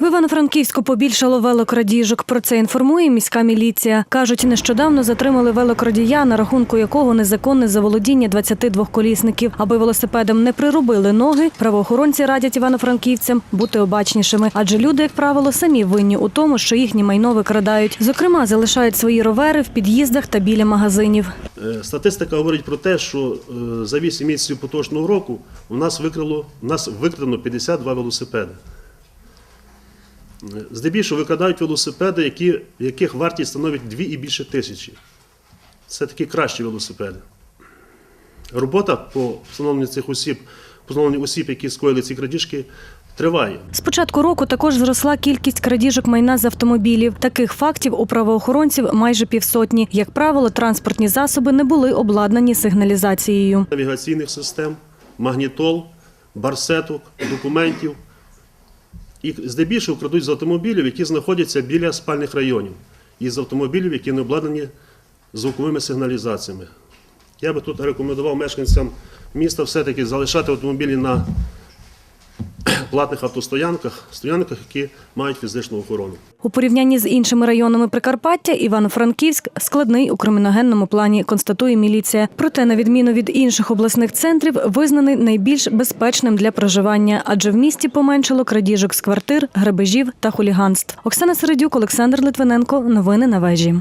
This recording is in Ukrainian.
В Івано-Франківську побільшало велокрадіжок. Про це інформує міська міліція. Кажуть, нещодавно затримали велокрадія, на рахунку якого незаконне заволодіння 22 колісників. Аби велосипедам не прирубили ноги, правоохоронці радять івано-франківцям бути обачнішими, адже люди, як правило, самі винні у тому, що їхнє майно викрадають. Зокрема, залишають свої ровери в під'їздах та біля магазинів. Е, Статистика говорить про те, що е, за 8 місяців поточного року у нас викрало, у нас викрадено 52 велосипеди. Здебільшого викрадають велосипеди, які, яких вартість становить 2 і більше тисячі. Це такі кращі велосипеди. Робота по встановленню цих осіб, по встановленню осіб, які скоїли ці крадіжки, триває. З початку року також зросла кількість крадіжок майна з автомобілів. Таких фактів у правоохоронців майже півсотні. Як правило, транспортні засоби не були обладнані сигналізацією. навігаційних систем, магнітол, барсеток, документів. І здебільшого крадуть з автомобілів, які знаходяться біля спальних районів, і з автомобілів, які не обладнані звуковими сигналізаціями. Я би тут рекомендував мешканцям міста все-таки залишати автомобілі на платних автостоянках, стоянках, які мають фізичну охорону. У порівнянні з іншими районами Прикарпаття, Івано-Франківськ складний у криміногенному плані, констатує міліція. Проте, на відміну від інших обласних центрів, визнаний найбільш безпечним для проживання, адже в місті поменшало крадіжок з квартир, грабежів та хуліганств. Оксана Середюк, Олександр Литвиненко. Новини на вежі.